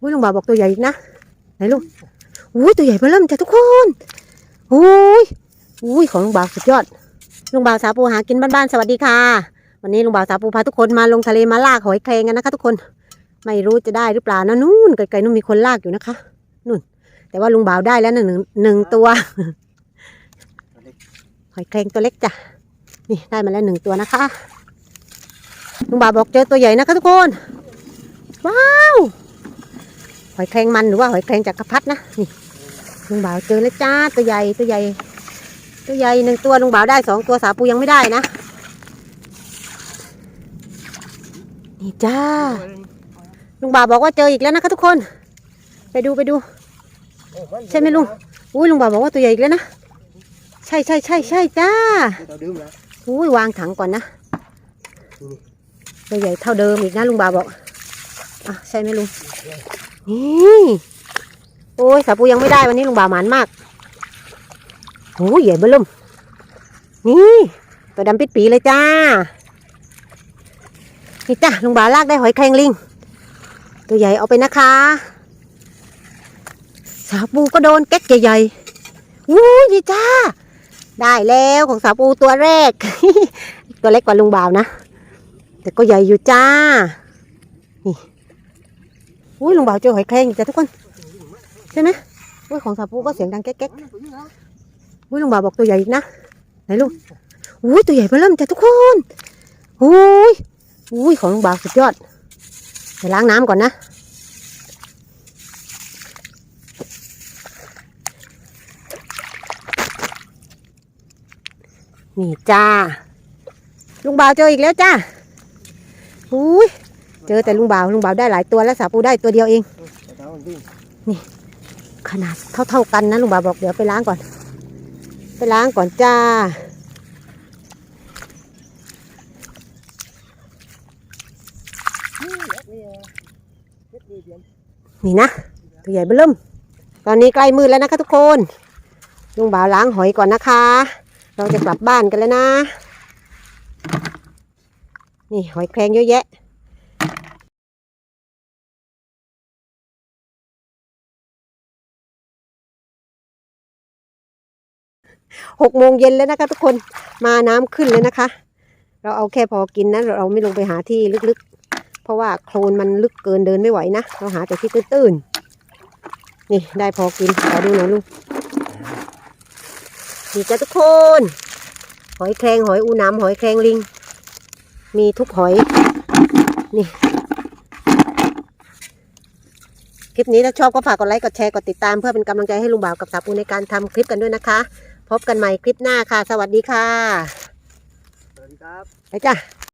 อุ้ยลุงบ่าวบอกตัวใหญ่อีกนะไหนลุงอุ้ยตัวใหญ่เบ้อเริ่มจ้ะทุกคนอุ้ยอุ้ยของลุงบ่าวสุดยอดลุงบ่าวสาปูหากินบ้านๆสวัสดีค่ะ วันนี้ลุงบ่าวสาปูพาทุกคนมาลงทะเลมาลากหอยแครงกันนะคะ ทุกคนไม่รู้จะได้หรือเปล่านะนู่นไกลๆนู่นมีคนลากอยู่นะคะนู่น แต่ว่าลุงบ่าวได้แล้วหนึ่งหนึ่งตัวหอยแครงตัวเล็กจ้ะนี่ได้มาแล้วหนึ่งตัวนะคะลุงบ่าวบอกเจอตัวใหญ่นะคะทุกคน ว้าว อยแครงมันหรือว่าหอยแครงจักรพรรดินะนี่ลุงบ่าวเจอแล้วจ้าตัวใหญ่ตัวใหญ่ ตัวใหญ่หนึ่งตัวลุงบ่าวได้สองตัวสาปูยังไม่ได้นะนี่จ้าลุงบ่าวบอกว่าเจออีกแล้วนะคะทุกคน ไปดูไปดู ใช่ไหมลุงอุ้ยลุงบ่าวบอกว่าตัวใหญ่อีกแล้วนะใช่ใช่ใช่ใช่จ้าอุ้ยวางถังก่อนนะตัวใหญ่เท่าเดิมอีกนะลุงบ่าวบอกอะใช่ไหมลุง นี่โอ้ยสาปูยังไม่ได้วันนี้ลุงบ่าวหมานมากโอ้ยใหญ่เบิ่มนี่ตัวดำปิดปีเลยจ้านี่จ้าลุงบ่าวลากได้หอยแครงลิง ตัวใหญ่เอาไปนะคะ สาปูก็โดนแก๊กใหญ่ๆอู้ยนี่จ้า ได้แล้วของสาปูตัวแรก ตัวเล็กกว่าลุงบ่าวนะ แต่ก็ใหญ่อยู่จ้า อุ้ยลุงบ่าวเจอหอยแครงอีกจ้ะทุกคน ใช่ไหมอุ้ยของสาปูก็เสียงดังแก๊กๆอุ้ยลุงบ่าวบอกตัวใหญ่อีกนะไหนลุงอุ้ยตัวใหญ่เบ้อเริ่มจ้ะทุกคนอุ้ยอุ้ยของลุงบ่าวสุดยอดไปล้างน้ำก่อนนะนี่จ้าลุงบ่าวเจออีกแล้วจ้าอุ้ย เจอแต่ลุงบ่าวลุงบ่าวได้หลายตัวแล้วสาปูได้ตัวเดียวเองนวิ่ขนาดเท่าๆกันนะลุงบ่าวบอกเดี๋ยวไปล้างก่อน ไปล้างก่อนจ้านี่นะตัวใหญ่เบ้อเริ่มตอนนี้ใกล้มืดแล้วนะคะทุกคนลุงบ่าวล้างหอยก่อนนะคะ เราจะกลับบ้านกันแล้วนะ นี่หอยแครงเยอะแยะ หกโมงเย็นแล้วนะคะ ทุกคนมาน้ำขึ้นเลยนะคะ เราเอาแค่พอกินนะเราไม่ลงไปหาที่ลึกๆ เพราะว่าโคลนมันลึกเกินเดินไม่ไหวนะเราหาแต่ที่ตื้นๆนี่ได้พอกินขอดูหน่อยลูกนี่จ้ะทุกคน หอยแครงหอยอูน้ำหอยแครงลิง มีทุกหอยนี่คลิปนี้ถ้าชอบก็ฝากกดไลค์ กดแชร์ กดติดตามเพื่อเป็นกำลังใจให้ลุงบ่าวกับสาวปูในการทำคลิปกันด้วยนะคะ พบกันใหม่คลิปหน้าค่ะ สวัสดีค่ะ สวัสดีครับ ไปจ้ะ